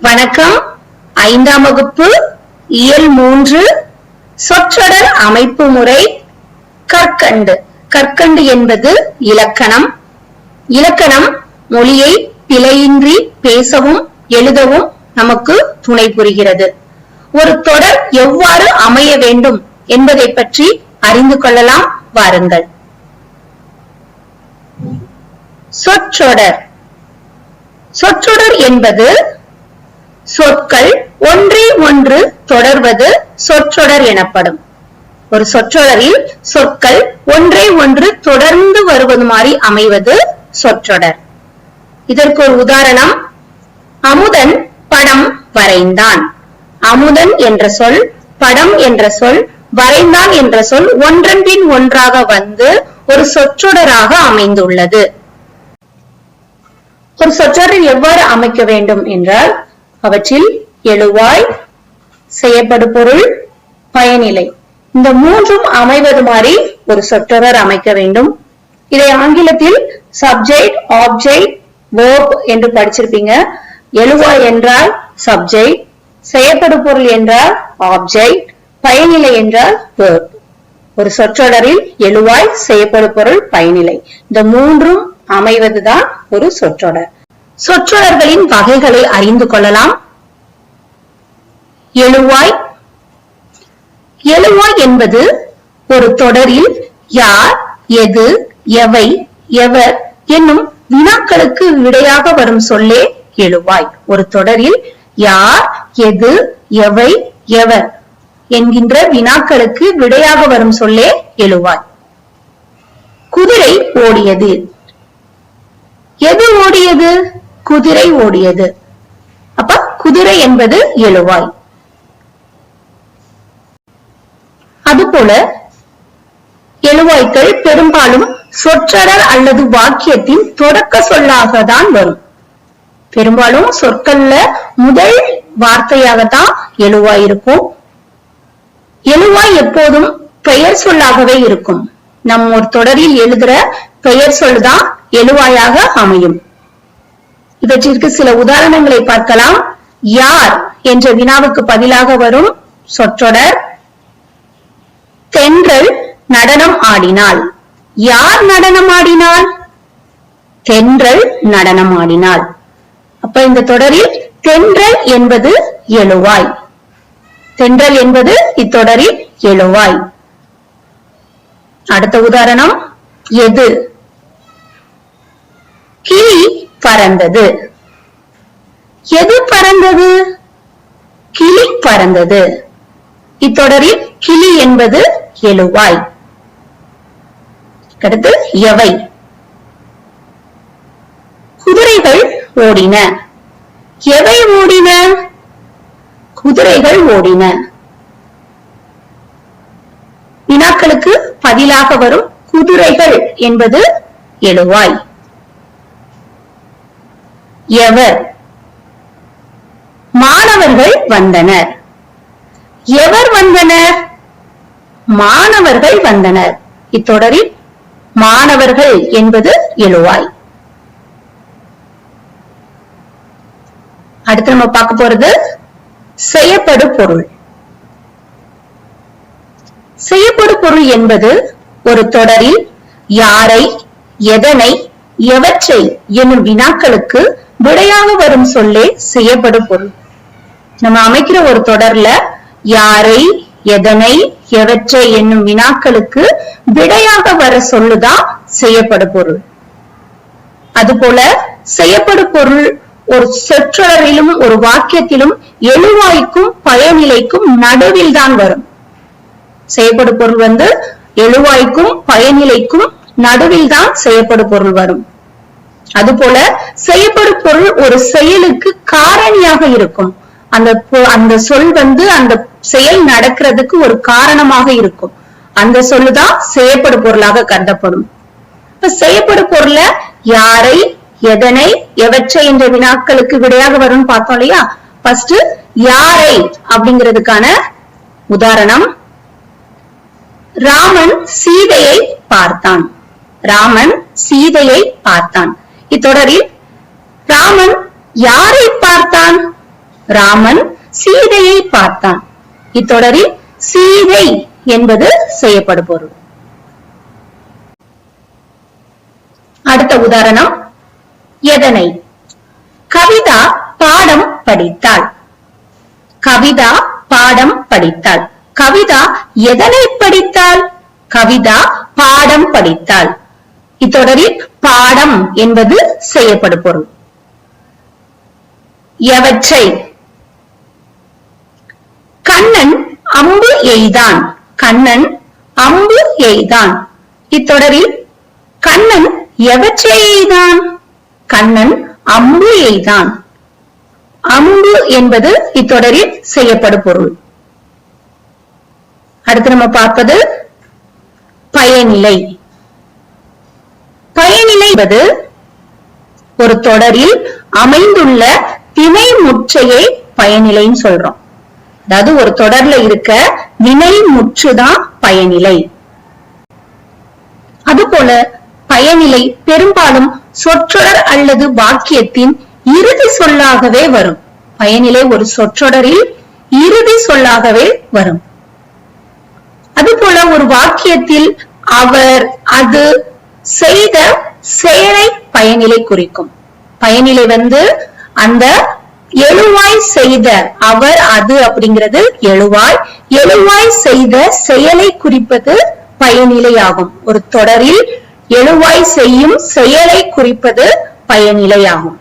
வணக்கம். ஐந்தாம் வகுப்பு இயல் மூன்று சொற்றொடர் அமைப்பு முறை கற்கண்டு. கற்கண்டு என்பது இலக்கணம். இலக்கணம் மொழியை பிழையின்றி பேசவும் எழுதவும் நமக்கு துணை புரிகிறது. ஒரு தொடர் எவ்வாறு அமைய வேண்டும் என்பதை பற்றி அறிந்து கொள்ளலாம். வாருங்கள். சொற்றொடர். சொற்றொடர் என்பது சொற்கள் ஒன்றே ஒன்று தொடர்வது சொற்றொடர் எனப்படும். ஒரு சொற்றொடரில் சொற்கள் ஒன்றே ஒன்று தொடர்ந்து வருவது மாதிரி அமைவது சொற்றொடர். இதற்கு ஒரு உதாரணம் அமுதன் படம் வரைந்தான். அமுதன் என்ற சொல் படம் என்ற சொல் வரைந்தான் என்ற சொல் ஒன்றன் பின் ஒன்றாக வந்து ஒரு சொற்றொடராக அமைந்துள்ளது. ஒரு சொற்றொடர் எவ்வாறு அமைக்க வேண்டும் என்றால் அவற்றில் எழுவாய் செய்யப்படு பொருள் பயனிலை. இந்த மூன்றும் அமைவது மாதிரி ஒரு சொற்றொடர் அமைக்க வேண்டும். இதை ஆங்கிலத்தில் சப்ஜெக்ட் ஆப்ஜெக்ட் வேர்ப் என்று படிச்சிருப்பீங்க. எழுவாய் என்றால் சப்ஜெக்ட் செய்யப்படு பொருள் என்றால் ஆப்ஜெக்ட் பயனிலை என்றால் வேர்ப் ஒரு சொற்றொடரில் எழுவாய் செய்யப்படு பொருள் பயனிலை. இந்த மூன்றும் அமைவதுதான் ஒரு சொற்றொடர். சொற்றொடர்களின் வகைகளை அறிந்து கொள்ளலாம். எழுவாய். எழுவாய் என்பது ஒரு தொடரில் யார் எது எவை எவர் என்னும் வினாக்களுக்கு விடையாக வரும் சொல்லே எழுவாய். ஒரு தொடரில் யார் எது எவை எவர் என்கின்ற வினாக்களுக்கு விடையாக வரும் சொல்லே எழுவாய். குதிரை ஓடியது. எது ஓடியது? குதிரை ஓடியது. அப்ப குதிரை என்பது எழுவாய். அதுபோல எழுவாய்கள் பெரும்பாலும் சொற்றொடர் அல்லது வாக்கியத்தின் தொடக்க சொல்லாக தான் வரும். பெரும்பாலும் சொற்கள்ல முதல் வார்த்தையாகத்தான் எழுவாய் இருக்கும். எழுவாய் எப்போதும் பெயர் சொல்லாகவே இருக்கும். நம்ம ஒரு தொடரில் எழுதுற பெயர் சொல் தான் எழுவாயாக அமையும். இவற்றிற்கு சில உதாரணங்களை பார்க்கலாம். யார் என்ற வினாவுக்கு பதிலாக வரும் சொற்றொடர் தென்றல் நடனம் ஆடினாள். யார் நடனம் ஆடினாள்? தென்றல் நடனம் ஆடினாள். அப்ப இந்த தொடரில் தென்றல் என்பது எழுவாய். தென்றல் என்பது இத்தொடரில் எழுவாய். அடுத்த உதாரணம் எது? கிளி பறந்தது. எது பறந்தது? கிளி பறந்தது. இத்தொடரில் கிளி என்பது எழுவாய். அடுத்து எவை? குதிரைகள் ஓடின. எவை ஓடின? குதிரைகள் ஓடின. வினாக்களுக்கு பதிலாக வரும் குதிரைகள் என்பது எழுவாய். எவர்? மாணவர்கள் வந்தனர். எவர் வந்தனர்? மாணவர்கள் வந்தனர். இத்தொடரில் மாணவர்கள் என்பது எழுவாய். அடுத்து நம்ம பார்க்க போறது செய்யப்படு பொருள். செய்யப்படு பொருள் என்பது ஒரு தொடரில் யாரை எதனை எவற்றை என்னும் வினாக்களுக்கு விடையாக வரும் சொல்லே செய்யப்படும் பொருள். நம்ம அமைக்கிற ஒரு தொடர்ல யாரை எதனை எவற்றை என்னும் வினாக்களுக்கு விடையாக வர சொல்லுதான் செய்யப்படு பொருள். அதுபோல செய்யப்படு பொருள் ஒரு சொற்றொடரிலும் ஒரு வாக்கியத்திலும் எழுவாய்க்கும் பயனிலைக்கும் நடுவில் தான் வரும். செய்யப்படு பொருள் வந்து எழுவாய்க்கும் பயனிலைக்கும் நடுவில் தான் செய்யப்படு பொருள் வரும். அதுபோல செய்யப்படு பொருள் ஒரு செயலுக்கு காரணியாக இருக்கும். அந்த அந்த சொல் வந்து அந்த செயல் நடக்கிறதுக்கு ஒரு காரணமாக இருக்கும். அந்த சொல்லுதான் செய்யப்படு பொருளாக கருதப்படும். இப்ப செய்யப்படும் பொருளை யாரை எதனை எவற்றை என்ற வினாக்களுக்கு விடையாக வரும்னு பார்த்தோம் இல்லையா? ஃபர்ஸ்ட் யாரை அப்படிங்கிறதுக்கான உதாரணம். ராமன் சீதையை பார்த்தான். ராமன் சீதையை பார்த்தான். இத்தொடரில் ராமன் யாரை பார்த்தான்? ராமன் சீதையை பார்த்தான். இத்தொடரில் சீதை என்பது செய்யப்படும் பொருள் அடுத்த உதாரணம் எதனை? கவிதா பாடம் படித்தாள். கவிதா பாடம் படித்தாள். கவிதா எதனை படித்தாள்? கவிதா பாடம் படித்தாள். இத்தொடரில் பாடம் என்பது செய்யப்படு பொருள். எவற்றை? கண்ணன் அம்பு எய்தான். கண்ணன் அம்பு எய்தான். இத்தொடரில் கண்ணன் எவற்றை எய்தான்? கண்ணன் அம்பு எய்தான். அம்பு என்பது இத்தொடரில் செய்யப்படு பொருள். அடுத்து நம்ம பார்ப்பது பயனிலை பயனிலை. என்பது ஒரு தொடரில் அமைந்துள்ள திணை முற்றையை பயனிலைன்னு சொல்றோம். அதாவது ஒரு தொடர்ல இருக்க வினை முற்றுதான் பயனிலை. அதுபோல பயனிலை பெரும்பாலும் சொற்றொடர் அல்லது வாக்கியத்தின் இறுதி சொல்லாகவே வரும். பயனிலை ஒரு சொற்றொடரில் இறுதி சொல்லாகவே வரும். அதுபோல ஒரு வாக்கியத்தில் அவர் அது செய்த செயலை பயனிலை குறிக்கும். பயனிலை வந்து அந்த எழுவாய் செய்த அவர் அது அப்படிங்கிறது எழுவாய். எழுவாய் செய்த செயலை குறிப்பது பயனிலை ஆகும். ஒரு தொடரில் எழுவாய் செய்யும் செயலை குறிப்பது பயனிலை ஆகும்.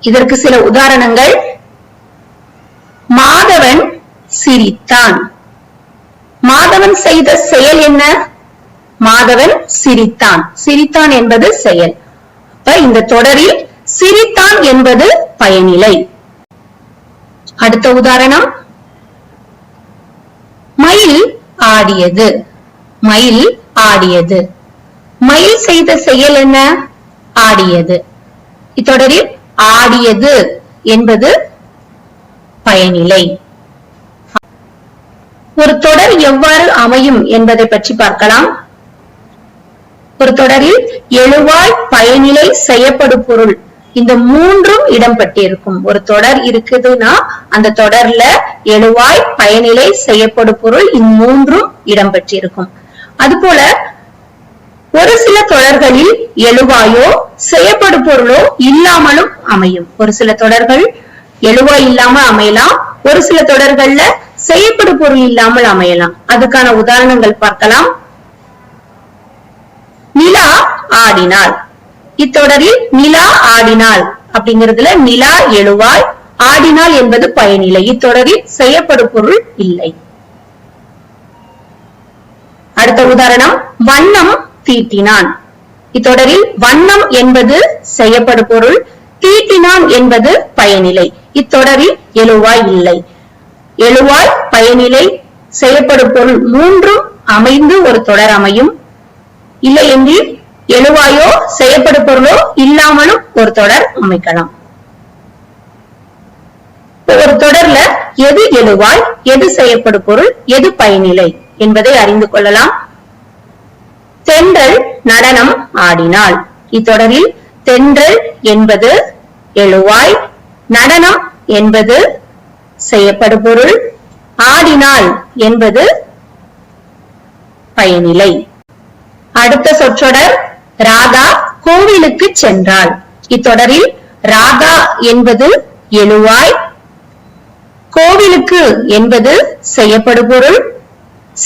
இதற்கு சில உதாரணங்கள். மாதவன் சிரித்தான். மாதவன் செய்த செயல் என்ன? மாதவன் சிரித்தான். சிரித்தான் என்பது செயல். அப்ப இந்த தொடரில் சிரித்தான் என்பது பயனிலை. அடுத்த உதாரணம். மயில் ஆடியது. மயில் ஆடியது. மயில் செய்த செயல் என்ன? ஆடியது. இத்தொடரில் ஆடியது என்பது பயனிலை. ஒரு தொடர் எவ்வாறு அமையும் என்பதை பற்றி பார்க்கலாம். ஒரு தொடரில் எழுவாய் பயனிலை செய்யப்படு பொருள். இந்த மூன்றும் இடம்பெற்றிருக்கும். ஒரு தொடர் இருக்குதுன்னா அந்த தொடர்ல எழுவாய் பயனிலை செய்யப்படும் பொருள் இம்மூன்றும் இடம்பெற்றிருக்கும். அதுபோல ஒரு சில தொடர்களில் எழுவாயோ செய்யப்படு பொருளோ இல்லாமலும் அமையும். ஒரு சில தொடர்கள் எழுவாய் இல்லாம அமையலாம். ஒரு சில தொடர்கள்ல செய்யப்படு பொருள் இல்லாமல் அமையலாம். அதுக்கான உதாரணங்கள் பார்க்கலாம். நிலா ஆடினாள். இத்தொடரில் நிலா ஆடினாள். அப்படிங்கிறதுல நிலா எழுவாய் ஆடினால் என்பது பயனில்லை. இத்தொடரில் செய்யப்படும் பொருள் இல்லை. அடுத்த உதாரணம் வண்ணம் தீட்டினான். இத்தொடரில் வண்ணம் என்பது செய்யப்படும் பொருள் தீட்டினான் என்பது பயனிலை இத்தொடரில் எழுவாய் இல்லை. எழுவாய் பயனிலை செய்யப்படும் பொருள் மூன்றும் அமைந்து ஒரு தொடர் அமையும். இல்லை என்றில் எழுவாயோ செய்யப்படு பொருளோ இல்லாமலும் ஒரு தொடர் அமைக்கலாம். ஒரு தொடர்ல எது எழுவாய் எது செய்யப்படு பொருள் எது பயனிலை என்பதை அறிந்து கொள்ளலாம். தென்றல் நடனம் ஆடினாள் இத்தொடரில் தென்றல் என்பது எழுவாய் நடனம் என்பது செய்யப்படு பொருள் ஆடினாள் என்பது பயனிலை. அடுத்த சொற்றொடர் ராதா கோவிலுக்கு சென்றாள். இத்தொடரில் ராதா என்பது எழுவாய் கோவிலுக்கு என்பது செய்யப்படு பொருள்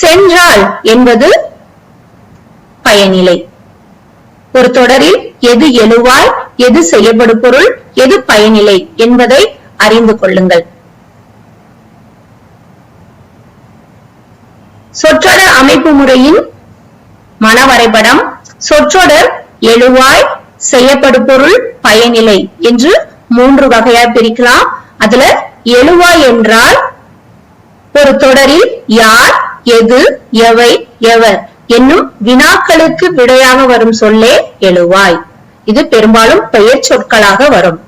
சென்றாள் என்பது பயனிலை. ஒரு தொடரில் எது எழுவாய் எது செய்யப்படு பொருள் எது பயனிலை என்பதை அறிந்து கொள்ளுங்கள். சொற்றொடர் அமைப்பு முறையின் மன வரைபடம் சொற்றொடர் எழுவாய் செய்யப்படு பொருள் பயனிலை என்று மூன்று வகையா பிரிக்கலாம். அதுல எழுவாய் என்றால் ஒரு தொடரில் யார் எது எவை எவர் என்னும் வினாக்களுக்கு விடையாக வரும் சொல்லே எழுவாய். இது பெரும்பாலும் பெயர் சொற்களாக வரும்.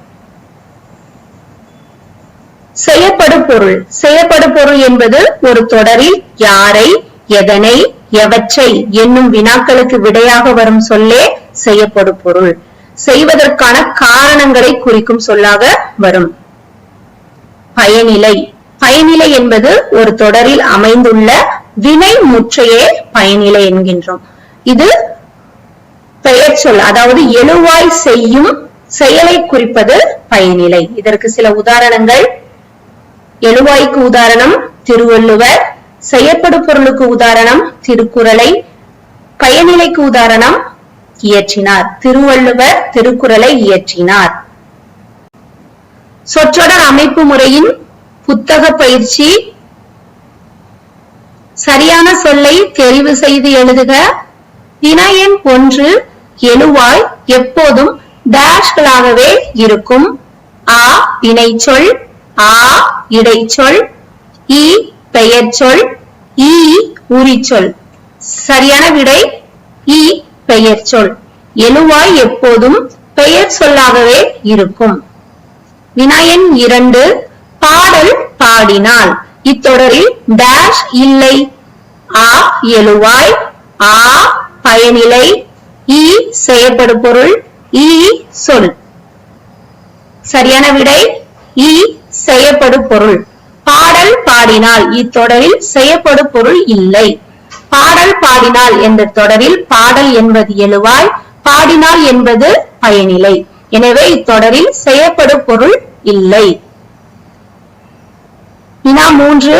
செய்யப்படு பொருள். செய்யப்படு பொருள் என்பது ஒரு தொடரில் யாரை எதனை எவற்றை என்னும் வினாக்களுக்கு விடையாக வரும் சொல்லே செய்யப்படும் பொருள். செய்வதற்கான காரணங்களை குறிக்கும் சொல்லாக வரும். பயனிலை. பயனிலை என்பது ஒரு தொடரில் அமைந்துள்ள வினை முற்றையே பயனிலை என்கின்றோம். இது பெயர் சொல் அதாவது எழுவாய் செய்யும் செயலை குறிப்பது பயனிலை. இதற்கு சில உதாரணங்கள். எழுவாய்க்கு உதாரணம் திருவள்ளுவர் செயற்படு பொருளுக்கு உதாரணம் திருக்குறளை பயனிலைக்கு உதாரணம் இயற்றினார். திருவள்ளுவர் திருக்குறளை இயற்றினார். சொற்றொடர் அமைப்பு முறையின் புத்தக பயிற்சி சரியான சொல்லை தெரிவு செய்து எழுதுக. வினா எண் ஒன்று எழுவாய் எப்போதும் டேஷ்களாகவே இருக்கும். ஆ வினைச்சொல் ஆ இடைச்சொல் இ பெயர் சொல் ஈ உரிச்சொல். சரியான விடை இ சொல் எழுவாய் எப்போதும் பெயர் சொல்லாகவே இருக்கும். வினாயன் இரண்டு பாடல் பாடினால். இத்தொடரில் டேஷ் இல்லை. ஆ எழுவாய் ஆ பயனிலை. இ செயற்படு பொருள் ஈ சொல். சரியான விடை இ செய்யப்படு பொருள் பாடல் பாடினால் இத்தொடரில் செய்யப்படு பொருள் இல்லை. பாடல் பாடினால் என்ற தொடரில் பாடல் என்பது எழுவாய் பாடினால் என்பது பயனிலை. எனவே இத்தொடரில் செய்யப்படு பொருள் இல்லை. வினா மூன்று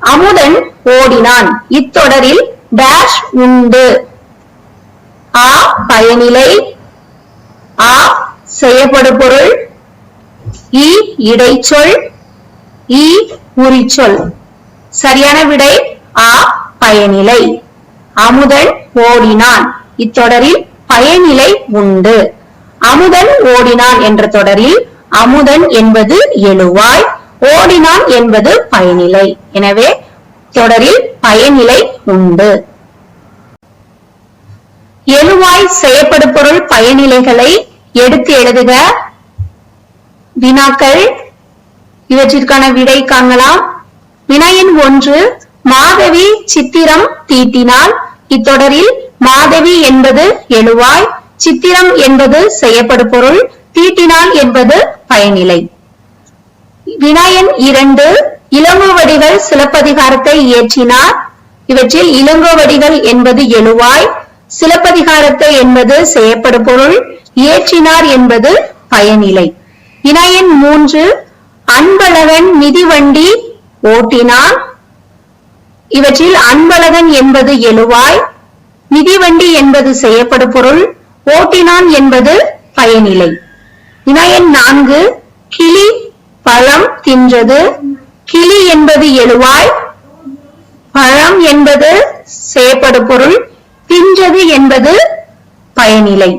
அமுதன் ஓடினான். இத்தொடரில் டேஷ் உண்டு. ஆ பயனிலை ஆ செய்யப்படு பொருள் இ இடைச்சொல் இ உரிச்சொல் சரியான விடை ஆ பயனிலை. அமுதன் ஓடினான். இத்தொடரில் பயனிலை உண்டு. அமுதன் ஓடினான் என்ற தொடரில் அமுதன் என்பது எழுவாய் ஓடினான் என்பது பயனிலை. எனவே தொடரில் பயனிலை உண்டு. எழுவாய் செய்யப்படு பொருள் பயனிலைகளை எடுத்து எழுதுக. வினாக்கள் இவற்றிற்கான விடை காணலாம். வினையின் ஒன்று மாதவி சித்திரம் தீட்டினால் இத்தொடரில் மாதவி என்பது எழுவாய் சித்திரம் என்பது செய்யப்படு பொருள் தீட்டினால் என்பது பயனிலை வினாயன் இரண்டு இளங்கோவடிகள் சிலப்பதிகாரத்தை இயற்றினார் இவற்றில் இளங்கோவடிகள் என்பது எழுவாய் சிலப்பதிகாரத்தை என்பது செய்யப்படு பொருள் இயற்றினார் என்பது பயனிலை வினாயன் மூன்று அன்பழகன் மிதிவண்டி ஓட்டினான். இவற்றில் அன்பழகன் என்பது எழுவாய் மிதிவண்டி என்பது செய்யப்படு பொருள் ஓட்டினான் என்பது பயனிலை. வினாயன் நான்கு கிளி பழம் தின்றது. கிளி என்பது எழுவாய் பழம் என்பது செய்யப்படு பொருள் தின்றது என்பது பயனிலை.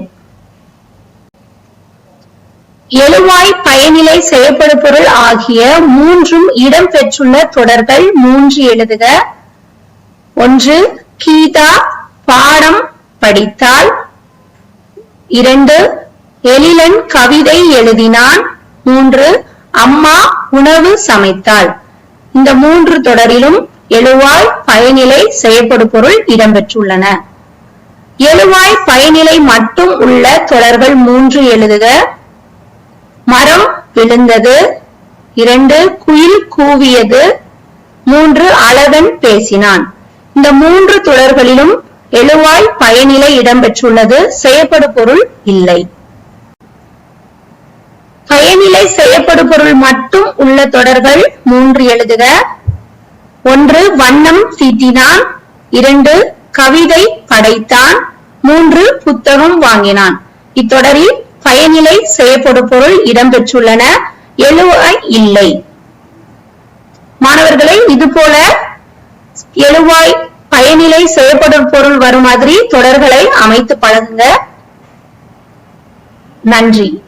எழுவாய் பயனிலை செய்யப்படு பொருள் ஆகிய மூன்றும் இடம் பெற்றுள்ள தொடர்கள் மூன்று எழுதுக. ஒன்று கீதா பாடம் படித்தால் இரண்டு எழிலன் கவிதை எழுதினான். மூன்று அம்மா உணவு சமைத்தாள். இந்த மூன்று தொடரிலும் எழுவாய் பயனிலை செயற்படு பொருள் இடம்பெற்றுள்ளன. எழுவாய் பயனிலை மட்டும் உள்ள தொடர்கள் மூன்று எழுதுக. மரம் விழுந்தது. இரண்டு குயில் கூவியது. மூன்று அழகன் பேசினான். இந்த மூன்று தொடர்களிலும் எழுவாய் பயனிலை இடம்பெற்றுள்ளது. செய்யப்படு பொருள் இல்லை. பயனிலை செய்யப்படு பொருள் மட்டும் உள்ள தொடர்கள் மூன்று எழுதுக. ஒன்று வண்ணம் தீட்டினான் இரண்டு கவிதை படைத்தான். மூன்று புத்தகம் வாங்கினான். இத்தொடரில் பயனிலை செய்யப்படும் பொருள் இடம்பெற்றுள்ளன. எழுவாய் இல்லை. மாணவர்களை இது போல எழுவாய் பயனிலை செய்யப்படும் பொருள் வரும் மாதிரி தொடர்களை அமைத்து பழகுங்க. நன்றி.